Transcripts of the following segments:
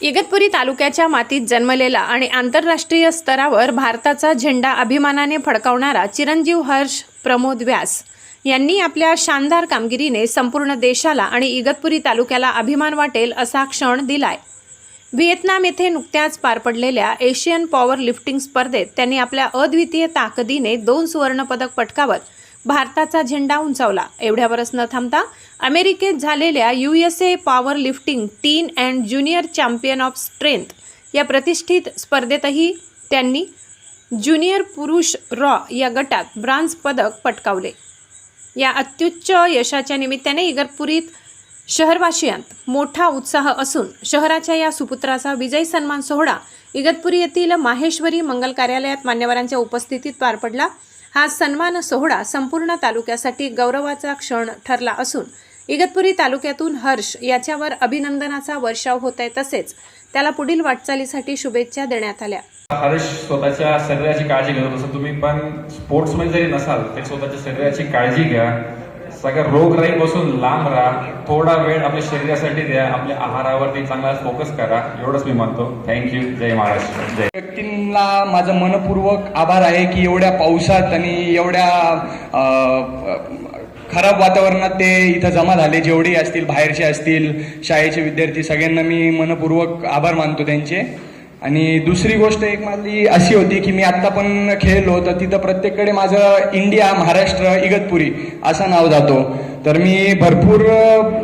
इगतपुरी तालुक्याच्या मातीत जन्मलेला आणि आंतरराष्ट्रीय स्तरावर भारताचा झेंडा अभिमानाने फडकावणारा चिरंजीव हर्ष प्रमोद व्यास यांनी आपल्या शानदार कामगिरीने संपूर्ण देशाला आणि इगतपुरी तालुक्याला अभिमान वाटेल असा क्षण दिलाय. व्हिएतनाम येथे नुकत्याच पार पडलेल्या एशियन पॉवर लिफ्टिंग स्पर्धेत त्यांनी आपल्या अद्वितीय ताकदीने दोन सुवर्णपदक पटकावत भारताचा झेंडा उंचावला. एवढ्यावरच न थांबता अमेरिकेत झालेल्या U S A powerlifting teen and junior champion of strength या प्रतिष्ठित स्पर्धेतही त्यांनी ज्युनियर पुरुष रॉ या गटात ब्रांझ पदक पटकावले. या अत्युच्च यशाच्या निमित्ताने इगतपुरीत शहरवासियांत मोठा उत्साह असून शहराच्या या सुपुत्राचा विजय सन्मान सोहळा इगतपुरी येथील माहेश्वरी मंगल कार्यालयात मान्यवरांच्या उपस्थितीत पार पडला. हा सन्मान सोहळा संपूर्ण तालुक्यासाठी गौरवाचा क्षण ठरला असून इगतपुरी तालुक्यातून हर्ष याच्यावर अभिनंदनाचा वर्षाव होत आहे तसेच त्याला पुढील वाटचालीसाठी शुभेच्छा देण्यात आल्या. हर्ष स्वतःच्या शरीराची काळजी घेत. असं तुम्ही पण स्पोर्ट्समध्ये जरी नसाल तरी स्वतःच्या शरीराची काळजी घ्या. सगळ्या रोगराईपासून लांब राहा. थोडा वेळ आपल्या शरीरासाठी द्या. आपल्या आहारावरती चांगला फोकस करा. एवढंच मी म्हणतो. थँक्यू जय महाराष्ट्र जय. व्यक्तींना माझं मनपूर्वक आभार आहे की एवढ्या पावसात आणि एवढ्या खराब वातावरणात ते इथं जमा झाले. जेवढे असतील बाहेरचे असतील शाळेचे विद्यार्थी सगळ्यांना मी मनपूर्वक आभार मानतो त्यांचे. आणि दुसरी गोष्ट एक माझी अशी होती की मी आत्ता पण खेळलो तर तिथं प्रत्येककडे माझं इंडिया महाराष्ट्र इगतपुरी असं नाव जातो. तर मी भरपूर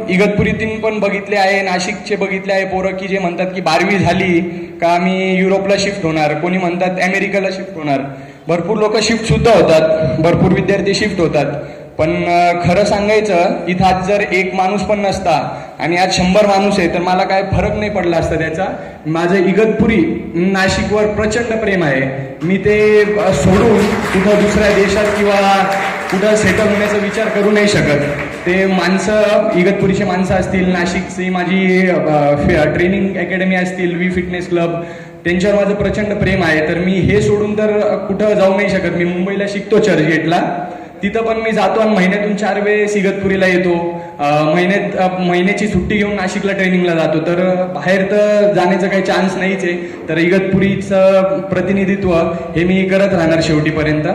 इगतपुरीतून पण बघितले आहे नाशिकचे बघितले आहे पोरं की जे म्हणतात की बारवी झाली का मी युरोपला शिफ्ट होणार कोणी म्हणतात अमेरिकेला शिफ्ट होणार. भरपूर लोक शिफ्ट सुद्धा होतात भरपूर विद्यार्थी शिफ्ट होतात. पण खरं सांगायचं इथं आज जर एक माणूस पण नसता आणि आज शंभर माणूस आहे तर मला काय फरक नाही पडला असता त्याचा. माझं इगतपुरी नाशिकवर प्रचंड प्रेम आहे. मी ते सोडून कुठं दुसऱ्या देशात किंवा कुठं सेटल होण्याचा विचार करू नाही शकत. ते माणसं इगतपुरीचे माणसं असतील नाशिकची माझी ट्रेनिंग अकॅडमी असतील वी फिटनेस क्लब त्यांच्यावर माझं प्रचंड प्रेम आहे. तर मी हे सोडून तर कुठं जाऊ नाही शकत. मी मुंबईला शिकतो चर्चगेटला. तिथं पण मी जातो आणि महिन्यातून चार वेळेस इगतपुरीला येतो. महिन्यात महिन्याची सुट्टी घेऊन नाशिकला ट्रेनिंगला जातो. तर बाहेर तर जाण्याचा काही चान्स नाहीच आहे. तर इगतपुरीचं प्रतिनिधित्व हे मी करत राहणार शेवटीपर्यंत.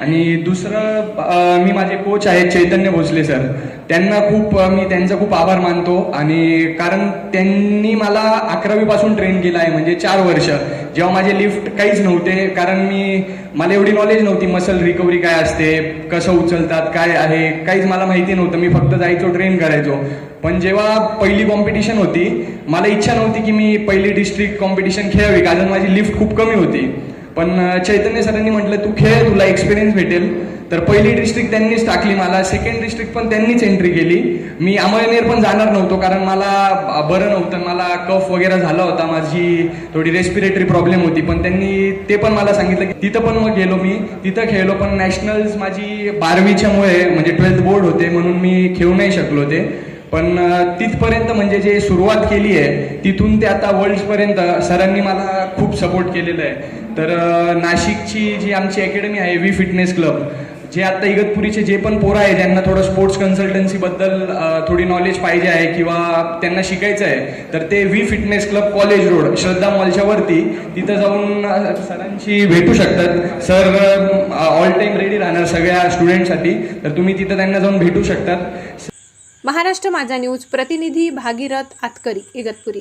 आणि दुसरं मी माझे कोच आहेत चैतन्य भोसले सर. त्यांना खूप मी त्यांचा खूप आभार मानतो. आणि कारण त्यांनी मला अकरावीपासून ट्रेन केलं आहे म्हणजे चार वर्ष. जेव्हा माझे लिफ्ट काहीच नव्हते कारण मी मला एवढी नॉलेज नव्हती मसल रिकव्हरी काय असते कसं उचलतात काय आहे काहीच मला माहिती नव्हतं. मी फक्त जायचो ट्रेन करायचो. पण जेव्हा पहिली कॉम्पिटिशन होती मला इच्छा नव्हती की मी पहिली डिस्ट्रिक्ट कॉम्पिटिशन खेळावी कारण माझी लिफ्ट खूप कमी होती. पण चैतन्य सरांनी म्हटलं तू खेळ तुला एक्सपिरियन्स भेटेल. तर पहिली डिस्ट्रिक्ट त्यांनीच टाकली मला. सेकंड डिस्ट्रिक्ट पण त्यांनीच एंट्री केली. मी अमळनेर पण जाणार नव्हतो कारण मला बरं नव्हतं. मला कफ वगैरे झाला होता. माझी थोडी रेस्पिरेटरी प्रॉब्लेम होती. पण त्यांनी ते पण मला सांगितलं की तिथं पण मग गेलो मी. तिथं खेळलो पण नॅशनल्स माझी बारावीच्यामुळे म्हणजे ट्वेल्थ बोर्ड होते म्हणून मी खेळू नाही शकलो ते. पण तिथपर्यंत म्हणजे जे सुरुवात केली आहे तिथून ते आता वर्ल्डपर्यंत सरांनी मला खूप सपोर्ट केलेला आहे. तर नाशिकची जी आमची अकॅडमी आहे वी फिटनेस क्लब जे आता इगतपुरीचे जे पण पोरं आहे ज्यांना थोडं स्पोर्ट्स कन्सल्टन्सीबद्दल थोडी नॉलेज पाहिजे आहे किंवा त्यांना शिकायचं आहे तर ते V fitness club college road Shraddha मॉलच्या वरती तिथं जाऊन सरांशी भेटू शकतात. सर ऑल टाईम रेडी राहणार सगळ्या स्टुडंटसाठी तर तुम्ही तिथं त्यांना जाऊन भेटू शकतात. महाराष्ट्र माझा न्यूज प्रतिनिधी भागीरथ आतकरी इगतपुरी.